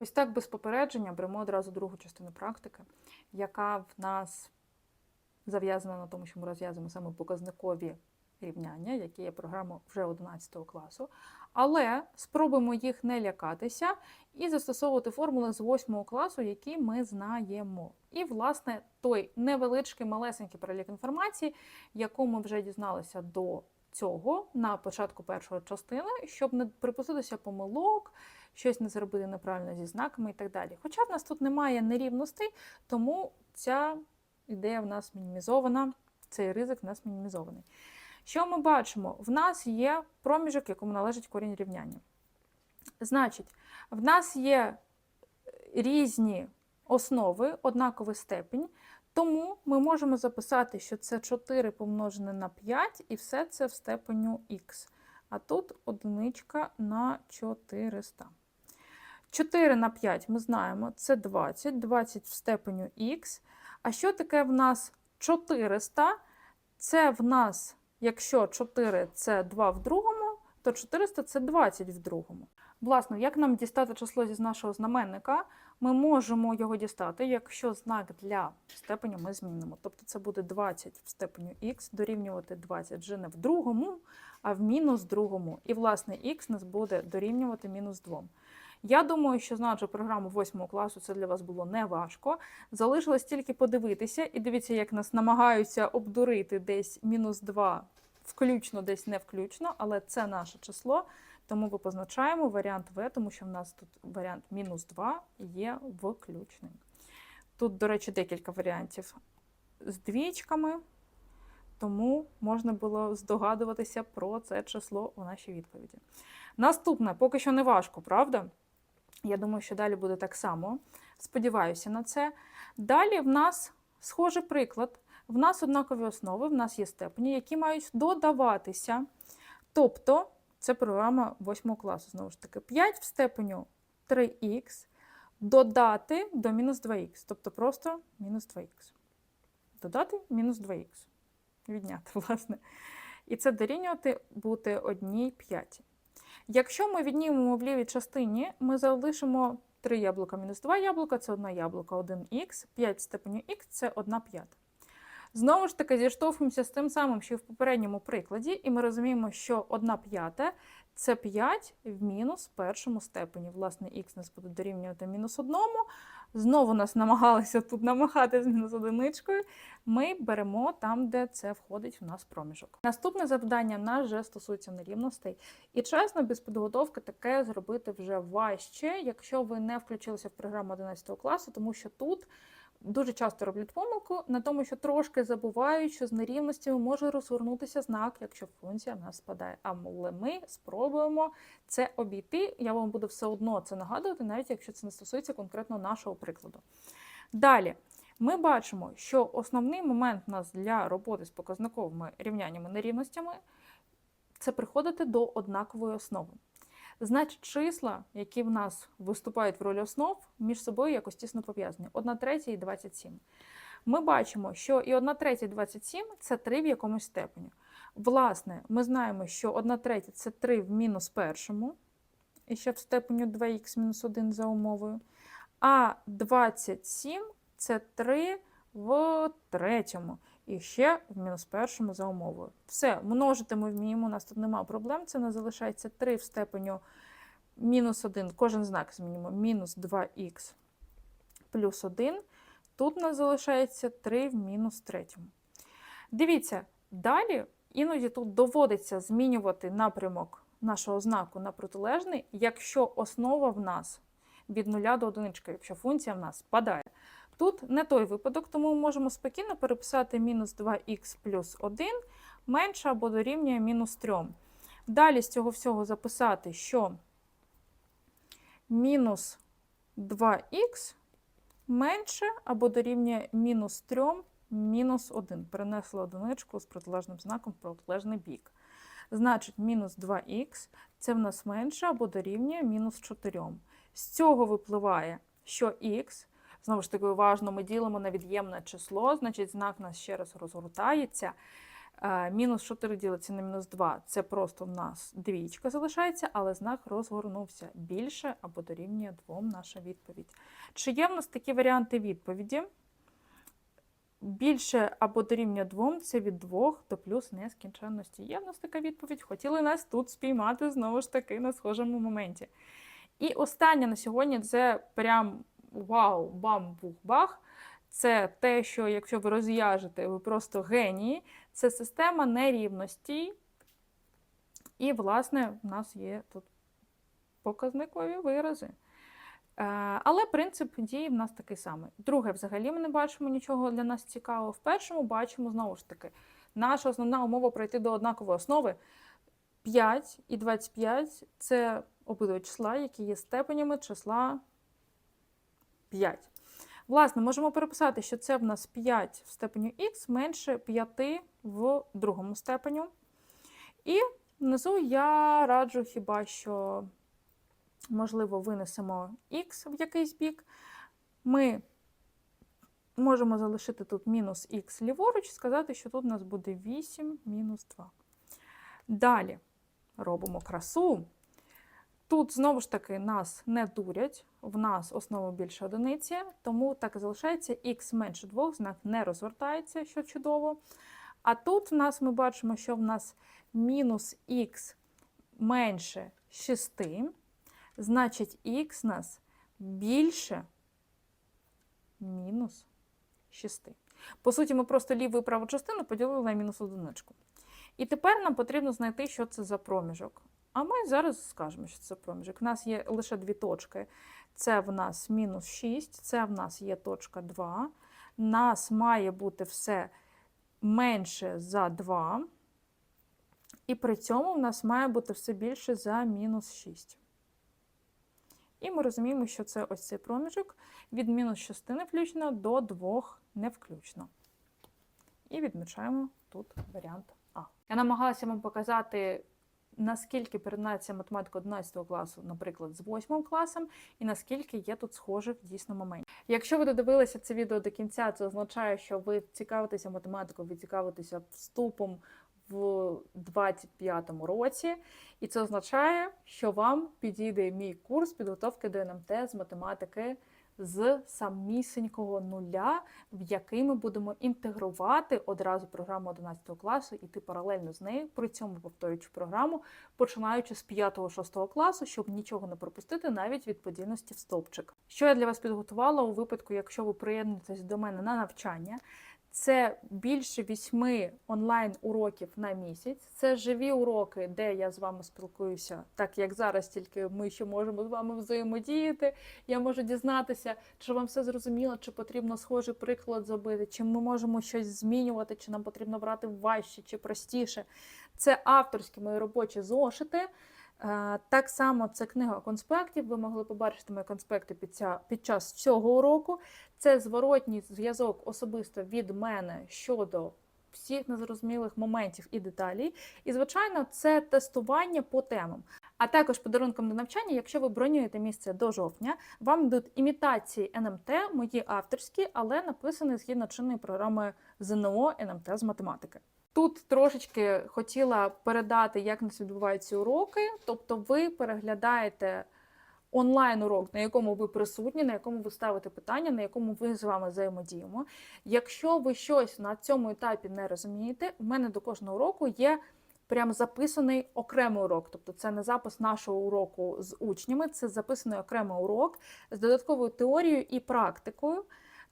Ось так без попередження беремо одразу другу частину практики, яка в нас зав'язана на тому, що ми розв'язуємо саме показникові рівняння, які є програма вже 11 класу. Але спробуємо їх не лякатися і застосовувати формули з 8 класу, які ми знаємо. І, власне, той невеличкий малесенький перелік інформації, яку ми вже дізналися до цього на початку першої частини, щоб не припуститися помилок, щось не зробити неправильно зі знаками і так далі. Хоча в нас тут немає нерівностей, тому ця ідея в нас мінімізована, цей ризик в нас мінімізований. Що ми бачимо? В нас є проміжок, якому належить корінь рівняння. Значить, в нас є різні основи, однаковий степінь, тому ми можемо записати, що це 4 помножене на 5, і все це в степеню х. А тут одиничка на 400. 4 на 5 ми знаємо, це 20, 20 в степеню х. А що таке в нас 400? Це в нас, якщо 4 це 2 в другому, то 400 це 20 в другому. Власне, як нам дістати число зі нашого знаменника? Ми можемо його дістати, якщо знак для степеню ми змінимо. Тобто це буде 20 в степеню х, дорівнювати 20 вже не в другому, а в мінус другому. І, власне, х нас буде дорівнювати мінус 2. Я думаю, що знаючи програму 8 класу, це для вас було не важко. Залишилось тільки подивитися, і дивіться, як нас намагаються обдурити десь мінус 2, включно, десь не включно, але це наше число. Тому ми позначаємо варіант В, тому що в нас тут варіант мінус 2 є включним. Тут, до речі, декілька варіантів з двічками, тому можна було здогадуватися про це число у нашій відповіді. Наступне, поки що не важко, правда? Я думаю, що далі буде так само. Сподіваюся на це. Далі в нас схожий приклад. В нас однакові основи, в нас є степені, які мають додаватися. Тобто, це програма 8 класу, знову ж таки, 5 в степеню 3х додати до мінус 2х. Тобто просто мінус 2х. Додати мінус 2х. Відняти, власне. І це дорівнювати бути 1 п'ятій. Якщо ми віднімемо в лівій частині, ми залишимо 3 яблука мінус 2 яблука, це 1 яблука, 1х, 5 в степені х це 1 п'ята. Знову ж таки, зіштовхуємося з тим самим, що і в попередньому прикладі, і ми розуміємо, що 1 п'ята це 5 в мінус першому степені. Власне, х нас буде дорівнювати мінус 1. Знову нас намагалися тут намахати з мінус одиничкою. Ми беремо там, де це входить в нас проміжок. Наступне завдання нас вже стосується нерівностей. І чесно, без підготовки таке зробити вже важче, якщо ви не включилися в програму 11 класу, тому що тут дуже часто роблять помилку на тому, що трошки забувають, що з нерівностями може розгорнутися знак, якщо функція в нас спадає. Але ми спробуємо це обійти. Я вам буду все одно це нагадувати, навіть якщо це не стосується конкретно нашого прикладу. Далі. Ми бачимо, що основний момент у нас для роботи з показниковими рівняннями нерівностями це приходити до однакової основи. Значить, числа, які в нас виступають в ролі основ, між собою якось тісно пов'язані. 1 третя і 27. Ми бачимо, що і 1 третя і 27 це 3 в якомусь степені. Власне, ми знаємо, що 1 третя це 3 в мінус першому, і ще в степені 2х мінус 1 за умовою. А 27 це 3 в третьому. І ще в мінус першому за умовою. Все, множити ми вміємо, у нас тут немає проблем. Це у нас залишається 3 в степеню мінус 1, кожен знак змінимо, мінус 2х плюс 1. Тут у нас залишається 3 в мінус третьому. Дивіться, далі іноді тут доводиться змінювати напрямок нашого знаку на протилежний, якщо основа в нас від 0 до 1, якщо функція в нас спадає. Тут не той випадок, тому ми можемо спокійно переписати мінус 2х плюс 1 менше або дорівнює мінус 3. Далі з цього всього записати, що мінус 2х менше або дорівнює мінус 3 мінус 1. Перенесли одиничку з протилежним знаком в протилежний бік. Значить, мінус 2х це в нас менше або дорівнює мінус 4. З цього випливає, що х. Знову ж таки, уважно ми ділимо на від'ємне число, значить, знак у нас ще раз розгортається. Е, Мінус 4 ділиться на мінус 2. Це просто в нас двічка залишається, але знак розгорнувся більше або дорівнює 2 наша відповідь. Чи є в нас такі варіанти відповіді? Більше або дорівнює 2 це від 2 до плюс нескінченності. Є в нас така відповідь. Хотіли нас тут спіймати знову ж таки на схожому моменті. І останнє на сьогодні це прям вау, бам-бух-бах. Це те, що якщо ви розв'яжете, ви просто генії. Це система нерівності. І, власне, в нас є тут показникові вирази. Е, Але принцип дії в нас такий самий. Друге, взагалі ми не бачимо нічого для нас цікавого. В першому бачимо знову ж таки, наша основна умова пройти до однакової основи. 5 і 25 це обидва числа, які є степенями числа 5. Власне, можемо переписати, що це в нас 5 в степеню х менше 5 в другому степеню. І внизу я раджу хіба що, можливо, винесемо х в якийсь бік. Ми можемо залишити тут мінус х ліворуч, сказати, що тут у нас буде 8 мінус 2. Далі робимо красу. Тут знову ж таки нас не дурять, в нас основа більше одиниці, тому так і залишається х менше 2, знак не розвертається, що чудово. А тут в нас ми бачимо, що в нас мінус х менше 6, значить х нас більше мінус 6. По суті, ми просто ліву і праву частину поділили на мінус одиничку. І тепер нам потрібно знайти, що це за проміжок. А ми зараз скажемо, що це проміжок. У нас є лише дві точки. Це в нас мінус 6, це в нас є точка 2. Нас має бути все менше за 2. І при цьому в нас має бути все більше за мінус 6. І ми розуміємо, що це ось цей проміжок від мінус 6 не включно до 2 не включно. І відмічаємо тут варіант А. Я намагалася вам показати, наскільки перетинається математика 11 класу, наприклад, з 8 класом, і наскільки є тут схожих дійсно моментів. Якщо ви додивилися це відео до кінця, це означає, що ви цікавитеся математикою, ви цікавитеся вступом в 25-му році, і це означає, що вам підійде мій курс підготовки до НМТ з математики з самісінького нуля, в який ми будемо інтегрувати одразу програму 11 класу, іти паралельно з нею, при цьому повторюючи програму, починаючи з 5-6 класу, щоб нічого не пропустити, навіть від подільності в стовпчик. Що я для вас підготувала у випадку, якщо ви приєднуєтесь до мене на навчання? Це більше вісьми онлайн-уроків на місяць. Це живі уроки, де я з вами спілкуюся, так як зараз, тільки ми ще можемо з вами взаємодіяти. Я можу дізнатися, чи вам все зрозуміло, чи потрібно схожий приклад зробити, чи ми можемо щось змінювати, чи нам потрібно брати важче чи простіше. Це авторські мої робочі зошити. Так само це книга конспектів. Ви могли побачити мої конспекти під, ця, під час цього уроку. Це зворотній зв'язок особисто від мене щодо всіх незрозумілих моментів і деталей. І, звичайно, це тестування по темам. А також подарунком до навчання, якщо ви бронюєте місце до жовтня, вам йдуть імітації НМТ, мої авторські, але написані згідно чинної програми ЗНО НМТ з математики. Тут трошечки хотіла передати, як нас відбуваються уроки. Тобто, ви переглядаєте онлайн-урок, на якому ви присутні, на якому ви ставите питання, на якому ви з вами взаємодіємо. Якщо ви щось на цьому етапі не розумієте, у мене до кожного уроку є прям записаний окремий урок. Тобто, це не запис нашого уроку з учнями, це записаний окремий урок з додатковою теорією і практикою.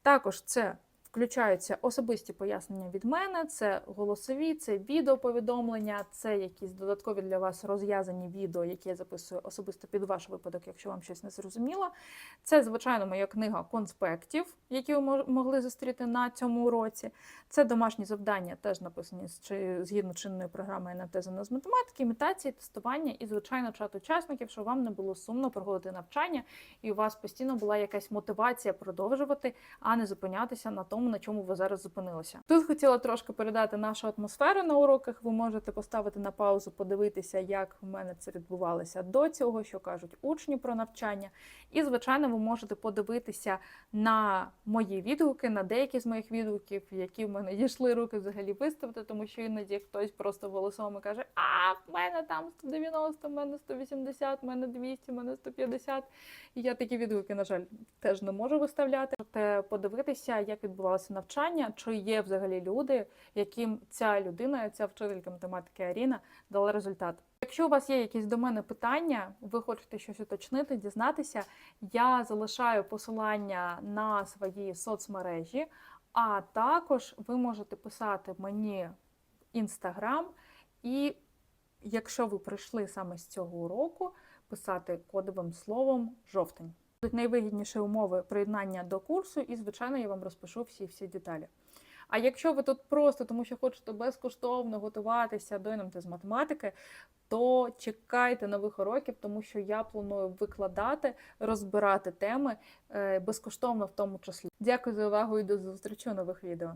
Також це включаються особисті пояснення від мене, це голосові, це відеоповідомлення, це якісь додаткові для вас розв'язані відео, які я записую особисто під ваш випадок, якщо вам щось не зрозуміло. Це, звичайно, моя книга конспектів, які ви могли зустріти на цьому уроці. Це домашні завдання, теж написані згідно чинної програми НМТ з математики, імітації, тестування і, звичайно, чат учасників, щоб вам не було сумно проходити навчання, і у вас постійно була якась мотивація продовжувати, а не зупинятися на тому, тому, на чому ви зараз зупинилися. Тут хотіла трошки передати нашу атмосферу на уроках. Ви можете поставити на паузу, подивитися, як в мене це відбувалося до цього, що кажуть учні про навчання. І, звичайно, ви можете подивитися на мої відгуки, на деякі з моїх відгуків, які в мене дійшли руки взагалі виставити, тому що іноді хтось просто голосом і каже: А, в мене там 190, в мене 180, в мене 200, в мене 150. І я такі відгуки, на жаль, теж не можу виставляти. Можете подивитися, як відбувалося навчання, чи є взагалі люди, яким ця людина, ця вчителька математики Аріна дала результат. Якщо у вас є якісь до мене питання, ви хочете щось уточнити, дізнатися, я залишаю посилання на свої соцмережі, а також ви можете писати мені в інстаграм, і якщо ви прийшли саме з цього уроку, писати кодовим словом жовтень. Тут найвигідніші умови приєднання до курсу, і, звичайно, я вам розпишу всі всі деталі. А якщо ви тут просто тому, що хочете безкоштовно готуватися до НМТ з математики, то чекайте нових уроків, тому що я планую викладати, розбирати теми е, безкоштовно в тому числі. Дякую за увагу і до зустрічі у нових відео.